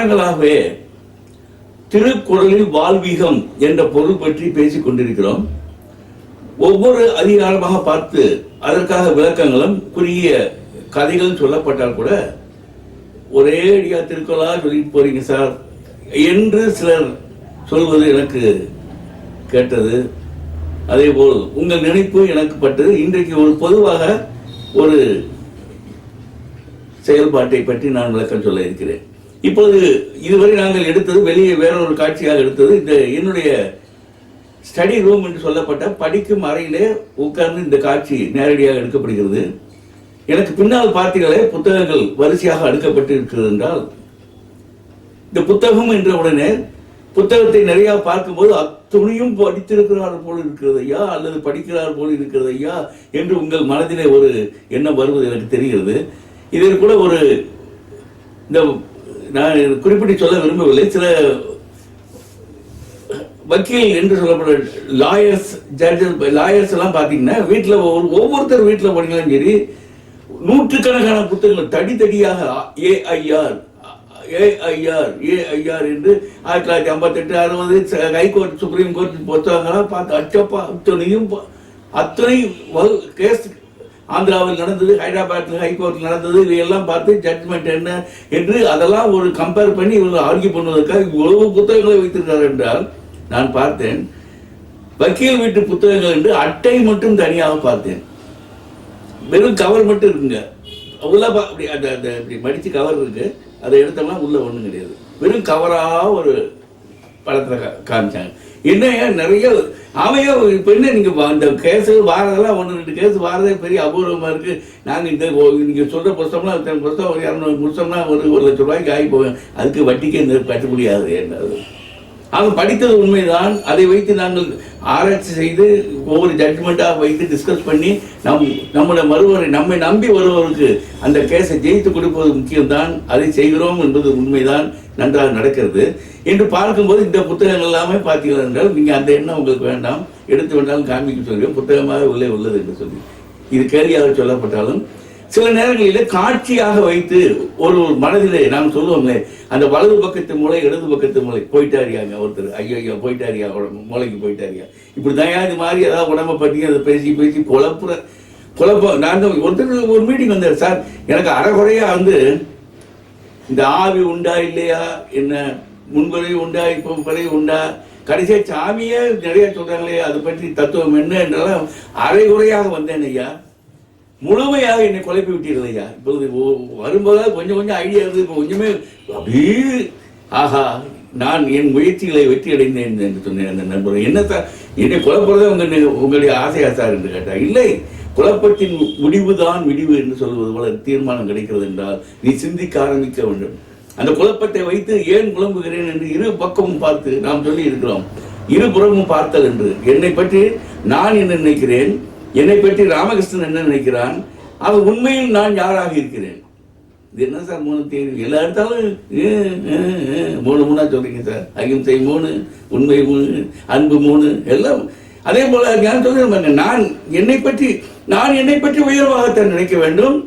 வாரங்களாகவே திருக்குறளில் வாழ்வீகம் என்ற பொருள் பற்றி பேசிக் கொண்டிருக்கிறோம். ஒவ்வொரு அதிகாரமாக பார்த்து அதற்காக விளக்கங்களும் குறுகிய கதைகளும் சொல்லப்பட்டால் கூட ஒரே அடியா திருக்குறளா சொல்லிட்டு போறீங்க சார் என்று சிலர் சொல்வது எனக்கு கேட்டது. அதே போல் உங்கள் நினைப்பு எனக்கு பட்டது. இன்றைக்கு ஒரு பொதுவாக ஒரு செயல்பாட்டை பற்றி நான் விளக்கம் சொல்ல இருக்கிறேன். இப்போது இதுவரை நாங்கள் எடுத்தது வெளியே வேறொரு காட்சியாக எடுத்தது. இந்த என்னுடைய ஸ்டடி ரூம் என்று சொல்லப்பட்ட படிக்கும் அறையிலே உட்கார்ந்து இந்த காட்சி நேரடியாக எடுக்கப்படுகிறது. எனக்கு பின்னால் பார்த்தீங்களே புத்தகங்கள் வரிசையாக அடுக்கப்பட்டு இருக்கிறது என்றால் இந்த புத்தகம் என்ற உடனே புத்தகத்தை நிறைய பார்க்கும்போது அத்துணையும் படித்திருக்கிறார் போல் இருக்கிறது ஐயா அல்லது படிக்கிறார் போல் இருக்கிறது ஐயா என்று உங்கள் மனதிலே ஒரு எண்ணம் வருவது எனக்கு தெரிகிறது. இதில் கூட ஒரு இந்த நான் குறிப்பிட்டு சொல்ல விரும்பவில்லை. சில வக்கீல் என்று சொல்லப்படுற லாயர்ஸ் ஜட்ஜஸ் லாயர்ஸ் எல்லாம் பார்த்தீங்கன்னா வீட்டில் ஒவ்வொரு ஒவ்வொருத்தர் வீட்டில் படிக்கலாம் சரி நூற்றுக்கணக்கான புத்தகங்கள் தடி தடியாக ஏஐஆர் ஏஐஆர் ஏஐஆர் என்று ஆயிரத்தி தொள்ளாயிரத்தி ஐம்பத்தெட்டு அறுபது ஹைகோர்ட் சுப்ரீம் கோர்ட் புத்தகங்களாம் பார்த்து அச்சப்பா அத்தனையும் அத்தனை கேஸ் ஆந்திராவில் நடந்தது ஹைதராபாத்தில் ஹைகோர்ட்டில் நடந்தது இதையெல்லாம் பார்த்து ஜட்மெண்ட் என்ன என்று அதெல்லாம் ஒரு கம்பேர் பண்ணி இவங்க ஆர்கியூ பண்ணுவதற்காக இவ்வளவு புத்தகங்களை வைத்திருக்கிறார் என்றால் நான் பார்த்தேன் வக்கீல் வீட்டு புத்தகங்கள் என்று அட்டை மட்டும் தனியாக பார்த்தேன். வெறும் கவர் மட்டும் இருக்குங்க. உள்ள பா- அப்படி அந்த அந்த இப்படி மடித்து கவர் இருக்கு. அதை எடுத்தோம்னா உள்ள ஒன்றும் கிடையாது. வெறும் கவராக ஒரு படத்தில் காமிச்சாங்க. என்னையா நிறைய ஆமையா இப்ப என்ன நீங்க அந்த கேஸ் வாரதெல்லாம் ஒன்று ரெண்டு கேஸ் வாரதே பெரிய அபூர்வமா இருக்கு. நாங்கள் இந்த நீங்கள் நீங்க சொல்ற புஸ்தகம்லாம் இத்தனை புஸ்தகம் ஒரு இரநூறு புஸ்தகம்னா ஒரு ஒரு லட்சம் ரூபாய்க்கு ஆகி போவேன் அதுக்கு வட்டிக்கு இந்த கட்ட முடியாது என்னது அவன் படித்தது உண்மைதான். அதை வைத்து நாங்கள் ஆராய்ச்சி செய்து ஒவ்வொரு ஜட்மெண்ட்டாக வைத்து டிஸ்கஸ் பண்ணி நம் நம்முடைய மறுவரை நம்மை நம்பி வருவருக்கு அந்த கேஸை ஜெயித்து கொடுப்பது முக்கியம்தான். அதை செய்கிறோம் என்பது உண்மைதான். நன்றாக நடக்கிறது. என்று பார்க்கும்போது இந்த புத்தகங்கள் எல்லாமே பார்த்தீர்கள் என்றால் நீங்கள் அந்த எண்ணம் உங்களுக்கு வேண்டாம். எடுத்து வேண்டாலும் காமிக்க சொல்லுவேன் புத்தகமாக உள்ளே உள்ளது என்று சொல்லி. இது கேள்வியாக சொல்லப்பட்டாலும் சில நேரங்களில் காட்சியாக வைத்து ஒரு ஒரு மனதிலே நாம் சொல்லுவோம்லே அந்த வலது பக்கத்து மூளை இடது பக்கத்து மூளை போயிட்டாரியாங்க ஒருத்தர். ஐயோ ஐயோ போயிட்டாரியா உடம்பு மூளைக்கு போயிட்டாரியா. இப்படி தயாரி மாதிரி ஏதாவது உடம்பை பற்றி அதை பேசி பேசி குழப்புற குழப்பம் நான் ஒருத்தர் ஒரு மீட்டிங் வந்தார் சார் எனக்கு அறகுறையாக வந்து இந்த ஆவி உண்டா இல்லையா? என்ன முன்குறை உண்டா இப்போ பிறகு உண்டா? கடைசியா சாமியே நிறைய சொல்றாங்களே அது பற்றி தத்துவம் என்ன என்றெல்லாம் அரைகுறையாக வந்தேன் ஐயா. முழுமையாக என்னை குழப்பி விட்டீர்கள் ஐயா. இப்போ வரும்போது கொஞ்சம் கொஞ்சம் ஐடியா இருந்து இப்போ கொஞ்சமே அப்படியே ஆஹா நான் என் முயற்சிகளை வெற்றி அடைந்தேன் என்று சொன்னேன் அந்த நண்பர். என்ன என்னை குழப்பறதே உங்க உங்களுடைய ஆசையா சார் என்று கேட்டார் இல்லை. குழப்பத்தின் முடிவுதான் விடிவு என்று சொல்வது போல தீர்மானம் கிடைக்கிறது என்றால் நீ சிந்திக்க ஆரம்பிக்க வேண்டும். அந்த குழப்பத்தை வைத்து ஏன் குழம்புகிறேன் என்று இரு பக்கமும் பார்த்து நாம் சொல்லி இருக்கிறோம். இருபுறமும் பார்த்தல் என்று. என்னை பற்றி நான் என்ன நினைக்கிறேன்? என்னை பற்றி ராமகிருஷ்ணன் என்ன நினைக்கிறான்? அவன் உண்மையில் நான் யாராக இருக்கிறேன்? இது என்ன சார் மூணு தேதி எல்லா இடத்தாலும் மூணு மூணா சொல்றீங்க சார். அகிம்சை மூணு உண்மை மூணு அன்பு மூணு எல்லாம். அதே போல நான் சொல்றேன் நான் என்னை பற்றி நான் என்னை பற்றி உயர்வாகத்தான் நினைக்க வேண்டும்.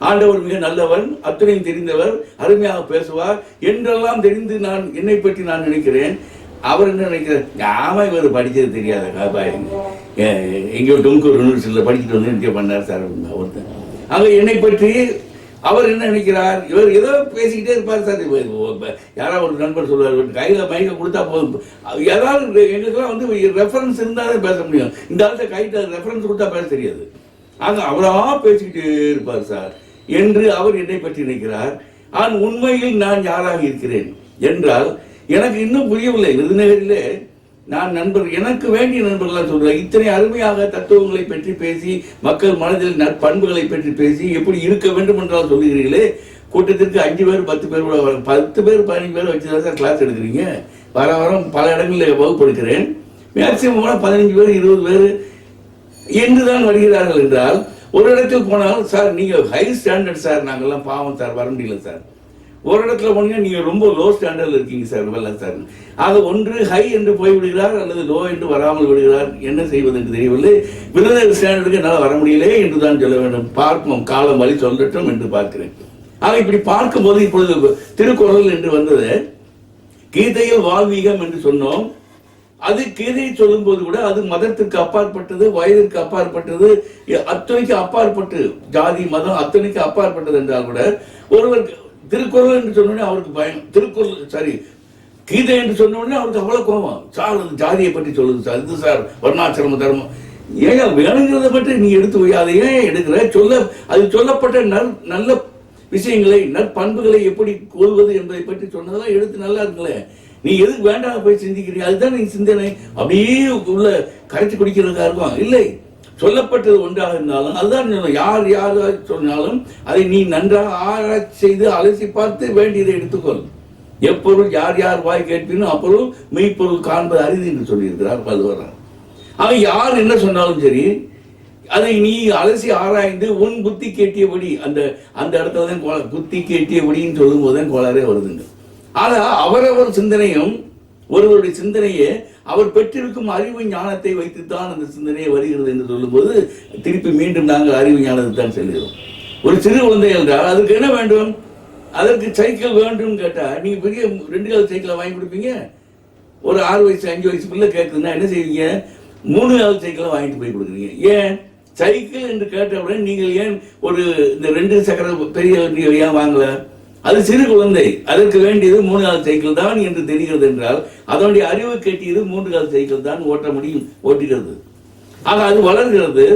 ஆண்டவர் மிக நல்லவன் அத்தனையும் தெரிந்தவர் அருமையாக பேசுவார். என்றெல்லாம் தெரிந்து நான் என்னை பற்றி நான் நினைக்கிறேன். அவர் என்ன நினைக்கிறார்? ஆமா இவர் படிச்சது தெரியாத காபாய் எங்கேயோ டொங்கூர் யூனிவர்சிட்டியில் படிச்சுட்டு வந்து இங்கே பண்ணார் சார் ஒருத்தர் அங்க என்னை பற்றி அவர் என்ன நினைக்கிறார்? இவர் ஏதோ பேசிக்கிட்டே இருப்பார் சார். யாராவது ஒரு நண்பர் சொல்லுவார் கையில் கையில கொடுத்தா போதும். யாராவது எங்களுக்கெல்லாம் வந்து ரெஃபரன்ஸ் இருந்தாலே பேச முடியும். இந்த ஆள்கிட்ட கைட்ட ரெஃபரன்ஸ் கொடுத்தா பேச தெரியாது. ஆக அவரா பேசிக்கிட்டே இருப்பார் சார். என்று அவர் என்னை பற்றி நினைக்கிறார். ஆனால் உண்மையில் நான் யாராக இருக்கிறேன்? என்றால் எனக்கு இன்னும் புரியவில்லை. விருதுநகரிலே நான் நண்பர் எனக்கு வேண்டிய நண்பர்களாக சொல்றேன் இத்தனை அருமையாக தத்துவங்களை பற்றி பேசி மக்கள் மனதில் நற்பண்புகளை பற்றி பேசி எப்படி இருக்க வேண்டும் என்றால் சொல்லுகிறீர்களே. கூட்டத்திற்கு அஞ்சு பேர் பத்து பேர் கூட வர- பத்து பேர் பதினஞ்சு பேர் வச்சு தான் சார் கிளாஸ் எடுக்கிறீங்க. வர வாரம் பல இடங்களில் வகுப்படுக்கிறேன் மேக்சிமம் பதினஞ்சு பேர் இருபது பேர் என்றுதான் வருகிறார்கள் என்றால் ஒரு இடத்துக்கு போனாலும் சார் நீங்கள் ஹை ஸ்டாண்டர்ட் சார் நாங்கள்லாம் பாவம் சார் வர முடியல சார். ஒரு இடத்துல போனீங்கன்னா நீங்கள் ரொம்ப லோ ஸ்டாண்டர்டில் இருக்கீங்க சார் வரல சார். அது ஒன்று ஹை என்று போய் விடுகிறார் அல்லது லோ என்று வராமல் விடுகிறார். என்ன செய்வது என்று தெரியவில்லை. விருதுநகர் ஸ்டாண்டர்டுக்கு என்னால் வர முடியலே என்று தான் சொல்ல வேண்டும். பார்ப்போம் காலம் வழி சொல்லட்டும் என்று பார்க்கிறேன். ஆக இப்படி பார்க்கும்போது இப்பொழுது திருக்குறள் என்று வந்தது கீதையில் வாழ்வீகம் என்று சொன்னோம். அது கீதையை சொல்லும் போது கூட அது மதத்திற்கு அப்பாற்பட்டது வயதிற்கு அப்பாற்பட்டது அத்தனைக்கு அப்பாற்பட்டு ஜாதி மதம் அத்தனைக்கு அப்பாற்பட்டது என்றால் கூட ஒருவர் திருக்குறள் என்று சொன்னோடனே அவருக்கு பயம். திருக்குறள் சாரி கீதை என்று சொன்ன உடனே அவருக்கு அவ்வளவு கோபம். சார் அது ஜாதியை பற்றி சொல்லுது சார். இது சார் வர்ணாசிரம தர்மம். ஏன் வேணுங்கிறத பற்றி நீ எடுத்து வை. அதை ஏன் எடுக்கிற? சொல்ல அது சொல்லப்பட்ட நல் நல்ல விஷயங்களை நற்பண்புகளை எப்படி கொள்வது என்பதை பற்றி சொன்னதெல்லாம் எடுத்து நல்லா இருக்குல்ல நீ எதுக்கு வேண்டாம் போய் சிந்திக்கிறீ அதுதான் நீ சிந்தனை. அப்படியே உள்ள கரைச்சி குடிக்கிறதா இருக்கும். இல்லை. சொல்லப்பட்டது ஒன்றாக இருந்தாலும் அதுதான் யார் யார் சொன்னாலும் அதை நீ நன்றாக ஆராய்ச்சி செய்து அலசி பார்த்து வேண்டியதை எடுத்துக்கொள். எப்பொருள் யார் யார் வாய் கேட்பினும் அப்பொருள் மெய்ப்பொருள் காண்பது அரிது என்று சொல்லியிருக்கிறார் பல்வரார் அவன் யார் என்ன சொன்னாலும் சரி அதை நீ அலசி ஆராய்ந்து உன் புத்தி கேட்டியபடி அந்த அந்த இடத்துல தான் புத்தி கேட்டியபடின்னு சொல்லும் போது தான் கோளாறே வருதுங்க. ஆனா அவரவர் சிந்தனையும் ஒருவருடைய சிந்தனையே அவர் பெற்றிருக்கும் அறிவு ஞானத்தை வைத்துத்தான் அந்த சிந்தனையை வருகிறது என்று சொல்லும்போது திருப்பி மீண்டும் நாங்கள் அறிவு ஞானத்தை தான் செல்கிறோம். ஒரு சிறு குழந்தை என்றால் அதுக்கு என்ன வேண்டும்? அதற்கு சைக்கிள் வேண்டும் கேட்டால் நீங்கள் பெரிய ரெண்டு கால சைக்கிளை வாங்கி கொடுப்பீங்க? ஒரு ஆறு வயசு அஞ்சு வயசு பிள்ளை கேட்குதுன்னா என்ன செய்வீங்க? மூணு கால சைக்கிளை வாங்கிட்டு போய் கொடுக்குறீங்க. ஏன்? சைக்கிள் என்று கேட்டவுடன் நீங்கள் ஏன் ஒரு இந்த ரெண்டு சக்கர பெரிய வண்டியை ஏன் வாங்கலை? அது சிறு குழந்தை. அதற்கு வேண்டியது மூணு கால சைக்கிள் தான் என்று தெரிகிறது என்றால் அதனுடைய அறிவு கேட்டியது மூன்று கால சைக்கிள் தான் ஓட்ட முடியும் ஓட்டுகிறது. ஆக அது வளர்கிறது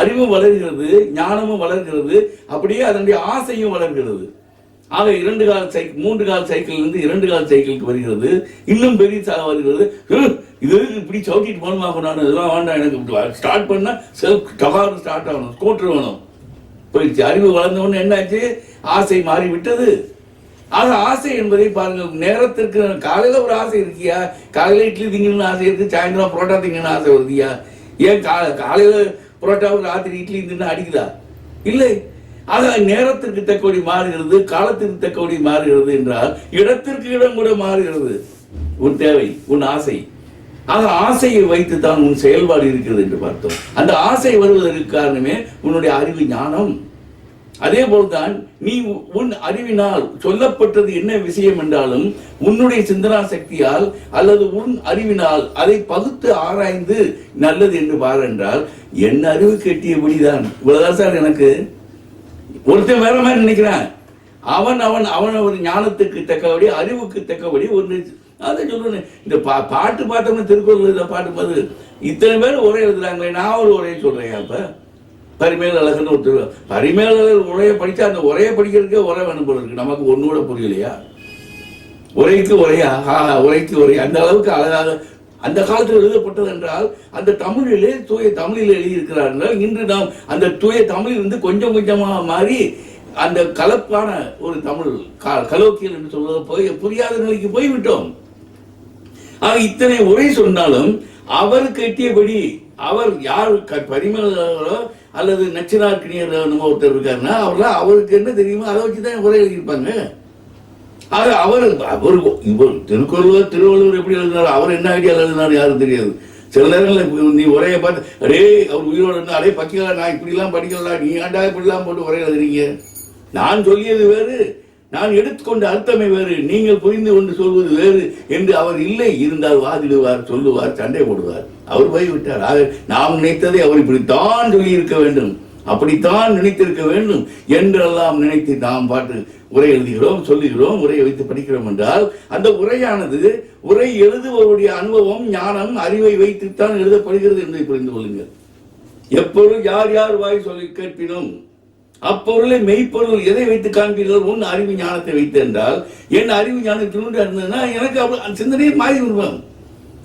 அறிவும் வளர்கிறது ஞானமும் வளர்கிறது அப்படியே அதனுடைய ஆசையும் வளர்கிறது. ஆக இரண்டு கால சைக்கிள் மூன்று கால சைக்கிள் இருந்து இரண்டு கால சைக்கிளுக்கு வருகிறது. இன்னும் பெரிய வருகிறது. இது இப்படி சவுக்கிட்டு போகணுமா நான்? இதெல்லாம் வேண்டாம் எனக்கு ஸ்டார்ட் பண்ணால் ஸ்டார்ட் ஆகணும் ஸ்கூட்டர் வேணும். போயிடுச்சு. அறிவு வளர்ந்தவொடனே என்னாச்சு? ஆசை மாறி விட்டது ஆக ஆசை என்பதை பாருங்கள். நேரத்திற்கு காலையில் ஒரு ஆசை இருக்கியா? காலையில் இட்லி திங்கணும்னு ஆசை இருக்கு சாயந்தரம் புரோட்டா திங்கணும்னு ஆசை வருதியா? ஏன் கா காலையில் புரோட்டாவுக்கு ராத்திரி இட்லி தின்னு அடிக்குதா? இல்லை. ஆக நேரத்திற்கு தக்கபடி மாறுகிறது காலத்திற்கு தக்கபடி மாறுகிறது என்றால் இடத்திற்கு இடம் கூட மாறுகிறது. உன் தேவை உன் ஆசை. ஆக ஆசையை வைத்து தான் உன் செயல்பாடு இருக்கிறது என்று பார்த்தோம். அந்த ஆசை வருவதற்கு காரணமே உன்னுடைய அறிவு ஞானம். அதே போல்தான் நீ உன் அறிவினால் சொல்லப்பட்டது என்ன விஷயம் என்றாலும் உன்னுடைய சிந்தனா சக்தியால் அல்லது உன் அறிவினால் அதை பகுத்து ஆராய்ந்து நல்லது என்று பார் என்றால் என் அறிவு கெட்டியபடிதான் இவ்வளவுதான் சார் எனக்கு. ஒருத்தன் வேற மாதிரி நினைக்கிறான். அவன் அவன் அவன் ஒரு ஞானத்துக்கு தக்கபடி அறிவுக்கு தக்கபடி ஒரு அதை சொல்றேன். இந்த பா பாட்டு பார்த்தோம்னா திருக்குறள் இதை பாட்டு போது இத்தனை பேர் உரை எழுதுறாங்களே நான் ஒரு உரையை சொல்கிறேன் அப்போ? பரிமேல் அழகுன்னு ஒருத்தர் பரிமேல் அழகு உரையை படித்தா அந்த உரையை படிக்கிறதுக்கே உரை வேணும் போல இருக்கு. நமக்கு ஒண்ணு கூட புரியலையா? உரைக்கு உரையா? ஆ, உரைக்கு உரையா? அந்த அளவுக்கு அழகாக அந்த காலத்தில் எழுதப்பட்டது என்றால் அந்த தமிழிலே தூய தமிழில் எழுதியிருக்கிறார்கள் இன்று நாம் அந்த தூய தமிழில் இருந்து கொஞ்சம் கொஞ்சமாக மாறி அந்த கலப்பான ஒரு தமிழ் க- கலோக்கியல் என்று சொல்வது போய் புரியாத நிலைக்கு போய்விட்டோம். ஆக இத்தனை உரை சொன்னாலும் அவர் கட்டியபடி அவர் யார் க- பரிமளோ அல்லது நச்சினார்கிணியர் நம்ம ஒருத்தர் இருக்காருன்னா அவர்லாம் அவருக்கு என்ன தெரியுமோ அதை வச்சு தான் உரை எழுதியிருப்பாங்க. ஆக அவர் அவர் இவர் திருக்குறள் திருவள்ளுவர் எப்படி எழுதினார் அவர் என்ன ஐடியா எழுதினார் யாரும் தெரியாது. சில நேரங்களில் நீ உரையை பார்த்து அடே அவர் உயிரோடு இருந்தால் அடே பக்கிகளா நான் இப்படிலாம் படிக்கலாம் நீ ஏன்டா இப்படிலாம் போட்டு உரை எழுதுறீங்க? நான் சொல்லியது வேறு. நான் எடுத்துக்கொண்ட அர்த்தமே வேறு. நீங்கள் புரிந்து கொண்டு சொல்வது வேறு என்று அவர் இல்லை. இருந்தால் வாதிடுவார் சொல்லுவார் சண்டை போடுவார். அவர் போய்விட்டார். ஆக நாம் நினைத்ததை அவர் இப்படித்தான் சொல்லி இருக்க வேண்டும். அப்படித்தான் நினைத்திருக்க வேண்டும் என்றெல்லாம் நினைத்து நாம் பாட்டு உரை எழுதுகிறோம் சொல்லுகிறோம் உரையை வைத்து படிக்கிறோம் என்றால் அந்த உரையானது உரை எழுதுபவருடைய அனுபவம் ஞானம் அறிவை வைத்துத்தான் எழுதப்படுகிறது என்பதை புரிந்து கொள்ளுங்கள். எப்பொழுது யார் யார் வாய் சொல்லி கேட்பினும் அப்பொருளை மெய்ப்பொருள் எதை வைத்து காண்பீர்கள்? உன் அறிவு ஞானத்தை வைத்து என்றால் என் அறிவு ஞானத்தினுண்டு இருந்ததுன்னா எனக்கு அவ்வளவு அந்த சிந்தனையே மாறி விடுவேன்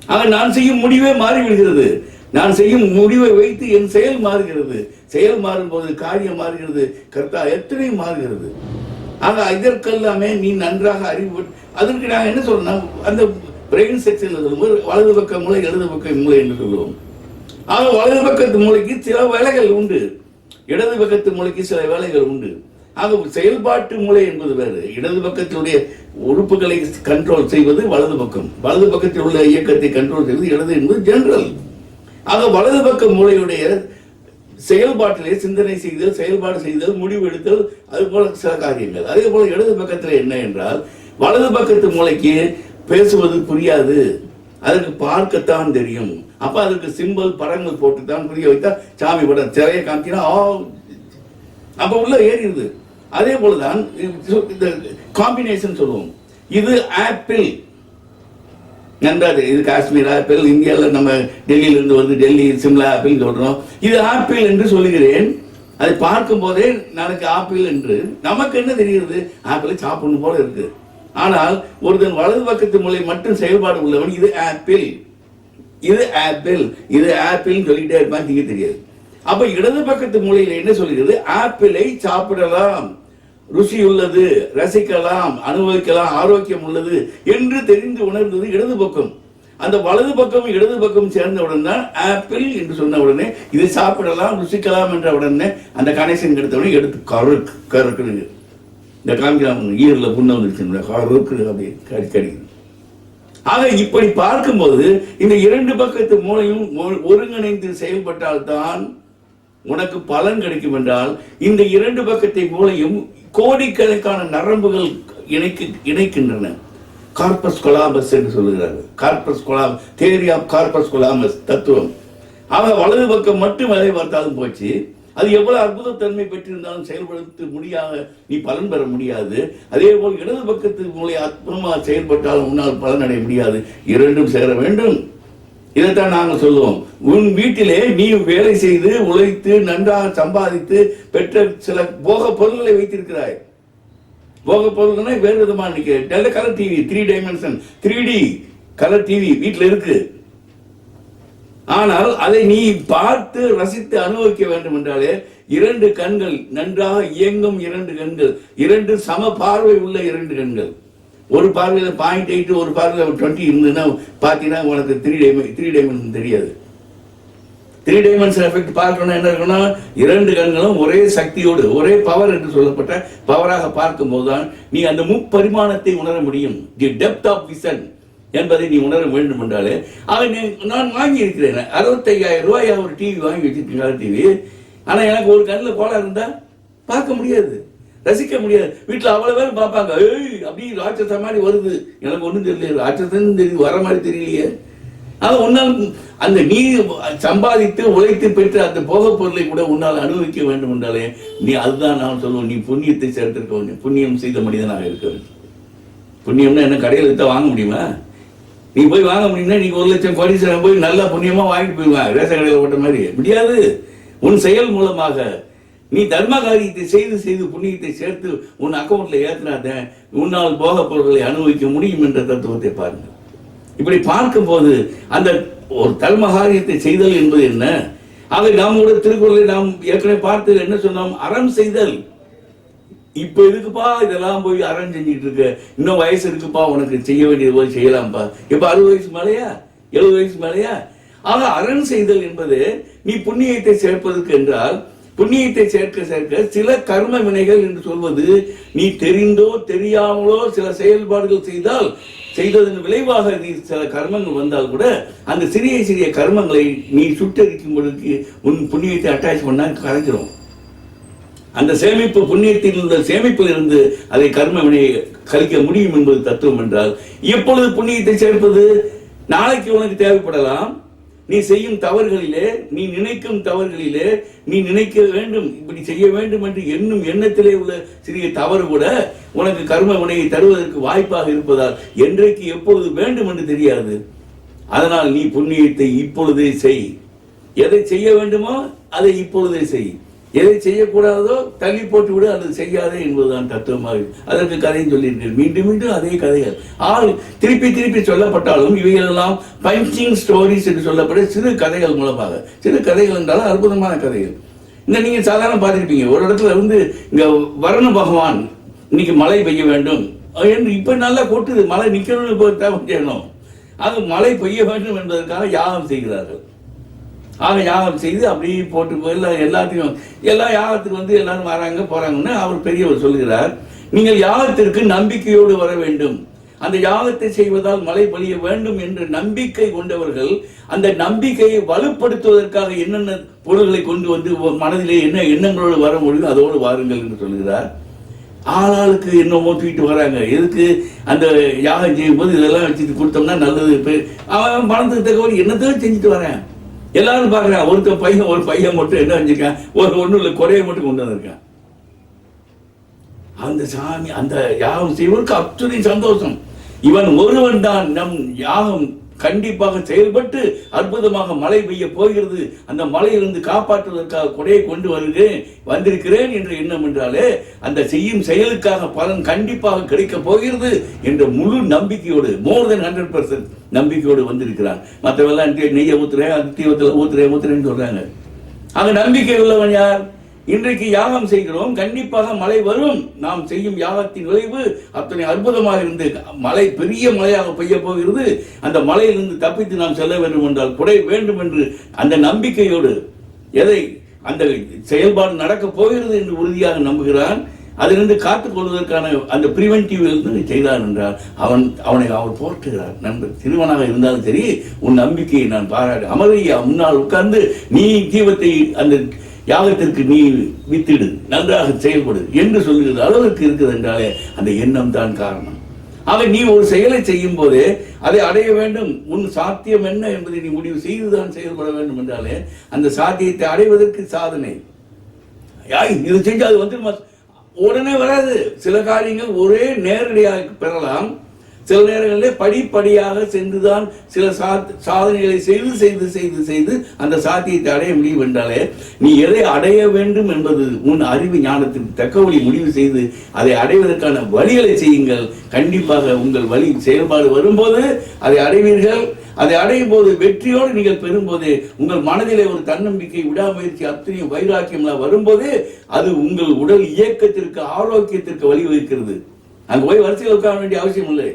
ஆக நான் செய்யும் முடிவே மாறி விடுகிறது. நான் செய்யும் முடிவை வைத்து என் செயல் மாறுகிறது. செயல் மாறும்போது காரியம் மாறுகிறது. கர்த்தா எத்தனை மாறுகிறது. ஆக இதற்கெல்லாமே நீ நன்றாக அறிவு அதற்கு நான் என்ன சொல்றேன்? அந்த பிரெயின் செக்ஷன்ல சொல்லும்போது வலது பக்க மூளை இடது பக்க மூளை என்று சொல்லுவோம். ஆக வலது பக்கத்து மூளைக்கு சில வேலைகள் உண்டு. இடது பக்கத்து மூளைக்கு சில வேலைகள் உண்டு. ஆக செயல்பாட்டு மூளை என்பது வேறு. இடது பக்கத்தினுடைய உறுப்புகளை கண்ட்ரோல் செய்வது வலது பக்கம். வலது பக்கத்தில் உள்ள இயக்கத்தை கண்ட்ரோல் செய்வது இடது என்பது ஜெனரல் ஆக வலது பக்க மூளையுடைய செயல்பாட்டிலே சிந்தனை செய்தல் செயல்பாடு செய்தல் முடிவு எடுத்தல் அது போல சில காரியங்கள். அதே போல இடது பக்கத்தில் என்ன என்றால் வலது பக்கத்து மூளைக்கு பேசுவது புரியாது. அதற்கு பார்க்கத்தான் தெரியும். அப்ப அதுக்கு சிம்பல் படங்கள் போட்டு தான் புரிய வைத்தா சாமி படம் சிறையை காமிச்சினா ஆ அப்ப உள்ள ஏறிடுது. அதே போலதான் இந்த காம்பினேஷன் சொல்லுவோம். இது ஆப்பிள் நன்றாது இது காஷ்மீர் ஆப்பிள் இந்தியாவில் நம்ம டெல்லியில இருந்து வந்து டெல்லி சிம்லா ஆப்பிள் சொல்றோம். இது ஆப்பிள் என்று சொல்லுகிறேன். அதை பார்க்கும் போதே நாளைக்கு ஆப்பிள் என்று. நமக்கு என்ன தெரிகிறது? ஆப்பிள் சாப்பிடணும் போல இருக்கு. ஆனால் ஒருத்தன் வலது பக்கத்து மூலை மட்டும் செயல்பாடு உள்ளவன் இது ஆப்பிள் இது ஆப்பிள். இது ஆப்பிள்னு சொல்லிட்டே இருப்பான் திங்க தெரியாது. அப்ப இடது பக்கத்து மூலையில என்ன சொல்லுகிறது ஆப்பிளை சாப்பிடலாம். ருசி உள்ளது ரசிக்கலாம் அனுபவிக்கலாம் ஆரோக்கியம் உள்ளது என்று தெரிந்து உணர்ந்தது இடது பக்கம். அந்த வலது பக்கம் இடது பக்கம் சேர்ந்தவுடன் தான் ஆப்பிள் என்று சொன்ன உடனே இது சாப்பிடலாம் ருசிக்கலாம் என்ற உடனே அந்த கனெக்ஷன் எடுத்த உடனே எடுத்து கருக்கு கருக்குன்னு இந்த காமிக்கலாம் ஈரில் புண்ணு வந்துருச்சு கருக்கு அப்படி கடி. ஆக இப்படி பார்க்கும்போது இந்த இரண்டு பக்கத்து மூளையும் ஒருங்கிணைந்து செயல்பட்டால்தான் உனக்கு பலன் கிடைக்கும் என்றால் இந்த இரண்டு பக்கத்தை மூளையும் கோடிக்கணக்கான நரம்புகள் இணைக்கு இணைக்கின்றன. கார்பஸ் கொலாமஸ் என்று சொல்லுகிறார்கள். கார்பஸ் கொலாம் தேரி ஆஃப் கார்பஸ் கொலாமஸ் தத்துவம். ஆக வலது பக்கம் மட்டும் வேலை பார்த்தாலும் போச்சு. அது எவ்வளவு அற்புதத்தன்மை பெற்றிருந்தாலும் செயல்படுத்த முடியாத நீ பலன் பெற முடியாது. அதே போல் இடது பக்கத்து மூளை அற்புதமாக செயல்பட்டாலும் உன்னால் பலன் அடைய முடியாது. இரண்டும் சேர வேண்டும். இதைத்தான் நாங்கள் சொல்லுவோம். உன் வீட்டிலே நீ வேலை செய்து உழைத்து நன்றாக சம்பாதித்து பெற்ற சில போக பொருள்களை வைத்திருக்கிறாய். போக பொருள்னா வேறு விதமாக இன்னைக்கு டெல்ல colour TV three dimension three D colour TV வீட்டில் இருக்குது ஆனால் அதை நீ பார்த்து ரசித்து அனுபவிக்க வேண்டும் என்றாலே இரண்டு கண்கள் நன்றாக இயங்கும் இரண்டு கண்கள். இரண்டு சம பார்வை உள்ள இரண்டு கண்கள். ஒரு பார்வையில் பாயிண்ட் எயிட் ஒரு பார்வையில் டுவெண்ட்டி இருந்ததுன்னா பார்த்தீங்கன்னா உனக்கு த்ரீ டைமெ த்ரீ டைமென்ஷன் தெரியாது. த்ரீ டைமென்ஷன் எஃபெக்ட் பார்க்கணும் என்ன இருக்குன்னா இரண்டு கண்களும் ஒரே சக்தியோடு ஒரே பவர் என்று சொல்லப்பட்ட பவராக பார்க்கும்போது தான் நீ அந்த முப்பரிமாணத்தை உணர முடியும். தி டெப்த் ஆஃப் விசன் என்பதை நீ உணர வேண்டும் என்றாலே அவன் நான் வாங்கி இருக்கிறேன் அறுபத்தையாயிரம் ரூபாய் ஒரு டிவி வாங்கி வச்சிருக்கீங்களா டிவி ஆனால் எனக்கு ஒரு கண்ணில் கோலம் இருந்தால் பார்க்க முடியாது. ரசிக்க முடியாது. வீட்டில் அவ்வளோ பேர் பார்ப்பாங்க. ஏய் அப்படி ராட்சச மாதிரி வருது. எனக்கு ஒன்றும் தெரியல ராட்சசன் தெரியுது வர மாதிரி தெரியலையே. அது உன்னால் அந்த நீ சம்பாதித்து உழைத்து பெற்ற அந்த போக பொருளை கூட உன்னால் அனுபவிக்க வேண்டும் என்றாலே நீ அதுதான் நான் சொல்லுவேன். நீ புண்ணியத்தை சேர்த்திருக்க வேண்டும். புண்ணியம் செய்த மனிதனாக இருக்க வேண்டும். புண்ணியம்னா என்ன கடையில் வித்தா வாங்க முடியுமா? நீ போய் வாங்க முடியும்னா நீ ஒரு லட்சம் கோடீஸ்வரன் போய் நல்லா புண்ணியமா வாங்கிட்டு போயிடுவாங்க. ரேஷன் கடையில் ஓட்ட மாதிரி. முடியாது. உன் செயல் மூலமாக. நீ தர்ம காரியத்தை செய்து செய்து புண்ணியத்தை சேர்த்து உன் அக்கௌண்ட்ல ஏற்றினாத உன்னால் போக பொருட்களை அனுபவிக்க முடியும் என்ற தத்துவத்தை பாருங்கள் இப்படி பார்க்கும்போது அந்த ஒரு தர்ம காரியத்தை செய்தல் என்பது என்ன? அதை நாம் கூட திருக்குறளை நாம் ஏற்கனவே பார்த்து என்ன சொன்னோம்? அறம் செய்தல். இப்ப இருக்குப்பா இதெல்லாம் போய் அரண் செஞ்சுட்டு இருக்க. இன்னும் வயசு இருக்குப்பா உனக்கு செய்ய வேண்டியது போய் செய்யலாம்ப்பா. இப்ப அறுபது வயசு மேலையா? எழுபது வயசு மேலையா? ஆக அரண் செய்தல் என்பது நீ புண்ணியத்தை சேர்ப்பதற்கு என்றால் புண்ணியத்தை சேர்க்க சேர்க்க சில கர்ம வினைகள் என்று சொல்வது நீ தெரிந்தோ தெரியாமலோ சில செயல்பாடுகள் செய்தால் செய்ததன் விளைவாக நீ சில கர்மங்கள் வந்தால் கூட அந்த சிறிய சிறிய கர்மங்களை நீ சுட்டரிக்கும் பொழுது உன் புண்ணியத்தை அட்டாச் பண்ணா கரைஞ்சிரும். அந்த சேமிப்பு புண்ணியத்தில் இருந்த சேமிப்பில் இருந்து அதை கர்ம வினை கழிக்க முடியும் என்பது தத்துவம் என்றால் எப்பொழுது புண்ணியத்தை சேர்ப்பது? நாளைக்கு உனக்கு தேவைப்படலாம். நீ செய்யும் தவறுகளிலே நீ நினைக்கும் தவறுகளிலே நீ நினைக்க வேண்டும் இப்படி செய்ய வேண்டும் என்று எண்ணும் எண்ணத்திலே உள்ள சிறிய தவறு கூட உனக்கு கர்ம வினையை தருவதற்கு வாய்ப்பாக இருப்பதால் என்றைக்கு எப்பொழுது வேண்டும் என்று தெரியாது. அதனால் நீ புண்ணியத்தை இப்பொழுதே செய். எதை செய்ய வேண்டுமோ அதை இப்பொழுதே செய். எதை செய்யக்கூடாதோ தள்ளி போட்டு விடு அல்லது செய்யாதே என்பதுதான் தத்துவமாக அதற்கு கதையும் சொல்லியிருக்கேன் மீண்டும் மீண்டும் அதே கதைகள். ஆள் திருப்பி திருப்பி சொல்லப்பட்டாலும் இவைகளெல்லாம் பஞ்சிங் ஸ்டோரிஸ் என்று சொல்லப்பட சிறு கதைகள் மூலமாக. சிறு கதைகள் என்றாலும் அற்புதமான கதைகள். இந்த நீங்கள் சாதாரண பார்த்திருப்பீங்க. ஒரு இடத்துல வந்து இங்கே வரண பகவான் இன்னைக்கு மழை பெய்ய வேண்டும். என்று இப்போ நல்லா கொட்டுது. மழை நிற்கணும்னு போய் தேவை செய்யணும்? அது மழை பெய்ய வேண்டும் என்பதற்காக யாகம் செய்கிறார்கள். ஆக யாகம் செய்து அப்படியே போட்டு போய் எல்லாம் எல்லாத்தையும் எல்லா யாகத்துக்கு வந்து எல்லாரும் வராங்க போறாங்கன்னு அவர் பெரியவர் சொல்கிறார் நீங்கள் யாகத்திற்கு நம்பிக்கையோடு வர வேண்டும். அந்த யாகத்தை செய்வதால் மழை பொழிய வேண்டும் என்ற நம்பிக்கை கொண்டவர்கள் அந்த நம்பிக்கையை வலுப்படுத்துவதற்காக என்னென்ன பொருள்களை கொண்டு வந்து மனதிலே என்ன எண்ணங்களோடு வர முடியும் அதோடு வாருங்கள் என்று சொல்கிறார் ஆளாளுக்கு என்னமோ தூக்கிட்டு வராங்க. எதுக்கு அந்த யாகம் செய்யும் போது இதெல்லாம் வச்சுட்டு கொடுத்தோம்னா நல்லது. அவன் பணத்துக்கு தகவல் என்னத்தையும் செஞ்சுட்டு வரேன். எல்லாரும் பார்க்குறான் ஒருத்தன் பையன் ஒரு பையன் மட்டும் என்ன செஞ்சிருக்கான் ஒரு ஒன்றும் இல்லை குறைய மட்டும் கொண்டு வந்திருக்கேன் அந்த சாமி அந்த யாகம் செய்வதற்கு அத்துணை சந்தோஷம். இவன் ஒருவன் தான் நம் யாகம் கண்டிப்பாக செயல்பட்டு அற்புதமாக மழை பெய்ய போகிறது. அந்த மழையிலிருந்து காப்பாற்றுவதற்காக கொடையை கொண்டு வருகிறேன் வந்திருக்கிறேன் என்ற எண்ணம் என்றாலே அந்த செய்யும் செயலுக்காக பலன் கண்டிப்பாக கிடைக்கப் போகிறது என்ற முழு நம்பிக்கையோடு மோர் தென் ஹண்ட்ரட் பர்சன்ட் நம்பிக்கையோடு வந்திருக்கிறான் மற்றவெல்லாம் நெய்யை ஊத்துறேன் அது தீவத்தில் ஊத்துறேன் ஊத்துறேன்னு சொல்றாங்க. அங்க நம்பிக்கை உள்ளவன் யார்? இன்றைக்கு யாகம் செய்கிறோம் கண்டிப்பாக மழை வரும். நாம் செய்யும் யாகத்தின் விளைவு அத்தனை அற்புதமாக இருந்து மழை பெரிய மழையாக பெய்ய போகிறது. அந்த மழையிலிருந்து தப்பித்து நாம் செல்ல வேண்டும் என்றால் குடை வேண்டும் என்று அந்த நம்பிக்கையோடு எதை அந்த செயல்பாடு நடக்கப் போகிறது என்று உறுதியாக நம்புகிறான். அதிலிருந்து காத்துக் கொள்வதற்கான அந்த பிரிவென்டிவ் இருந்து செய்தான் என்றால் அவன் அவனை அவர் போற்றுகிறார். நண்பர் சிறுவனாக இருந்தாலும் சரி உன் நம்பிக்கையை நான் பாராட்டு அமரையா முன்னால் உட்கார்ந்து நீ தீபத்தை அந்த யாகத்திற்கு நீ வித்திடு நன்றாக செயல்படு என்று சொல்லுகிற அளவிற்கு இருக்குது என்றாலே அந்த எண்ணம் தான் காரணம். ஆக நீ ஒரு செயலை செய்யும் போது அதை அடைய வேண்டும். உன் சாத்தியம் என்ன என்பதை நீ முடிவு செய்துதான் செயல்பட வேண்டும் என்றாலே அந்த சாத்தியத்தை அடைவதற்கு சாதனை. யாய் இது செஞ்சு அது வந்துருமா உடனே வராது. சில காரியங்கள் ஒரே நேரடியாக பெறலாம். சில நேரங்களிலே படிப்படியாக சென்றுதான் சில சாத் சாதனைகளை செய்து செய்து செய்து செய்து அந்த சாத்தியத்தை அடைய முடியும் என்றாலே நீ எதை அடைய வேண்டும் என்பது உன் அறிவு ஞானத்திற்கு தக்க வழி முடிவு செய்து அதை அடைவதற்கான வழிகளை செய்யுங்கள். கண்டிப்பாக உங்கள் வழி செயல்பாடு வரும்போது அதை அடைவீர்கள். அதை அடையும் போது வெற்றியோடு நீங்கள் பெறும்போது உங்கள் மனதிலே ஒரு தன்னம்பிக்கை விடாமுயற்சி அத்தனையும் வைராக்கியம்லாம் வரும்போது அது உங்கள் உடல் இயக்கத்திற்கு ஆரோக்கியத்திற்கு வழிவகுக்கிறது. அங்க போய் வரிசையில் உட்கார வேண்டிய அவசியம் இல்லை.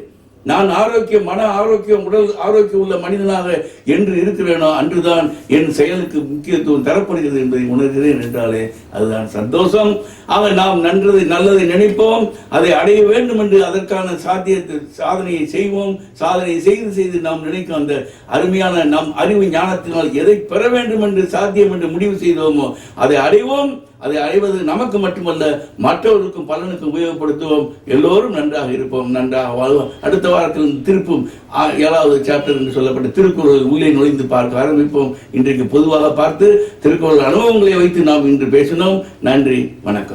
நான் ஆரோக்கியம் மன ஆரோக்கியம் உடல் ஆரோக்கியம் உள்ள மனிதனாக என்று இருக்கிறேனோ அன்றுதான் என் செயலுக்கு முக்கியத்துவம் தரப்படுகிறது என்பதை உணர்கிறேன் என்றாலே அதுதான் சந்தோஷம். ஆக நாம் நன்றதை நல்லதை நினைப்போம் அதை அடைய வேண்டும் என்று அதற்கான சாத்தியத்தை சாதனையை செய்வோம். சாதனையை செய்து செய்து நாம் நினைக்கும் அந்த அருமையான நம் அறிவு ஞானத்தினால் எதை பெற வேண்டும் என்று சாத்தியம் என்று முடிவு செய்தோமோ அதை அடைவோம். அதை அடைவது நமக்கு மட்டுமல்ல மற்றவர்களுக்கும் பலனுக்கும் உபயோகப்படுத்துவோம். எல்லோரும் நன்றாக இருப்போம் நன்றாக வாழ்வோம். அடுத்த வாரத்தில் திருப்பும் ஏழாவது சாப்டர் என்று சொல்லப்பட்ட திருக்குறள் உள்ளே நுழைந்து பார்க்க ஆரம்பிப்போம். இன்றைக்கு பொதுவாக பார்த்து திருக்குறள் அனுபவங்களை வைத்து நாம் இன்று பேசினோம். நன்றி வணக்கம்.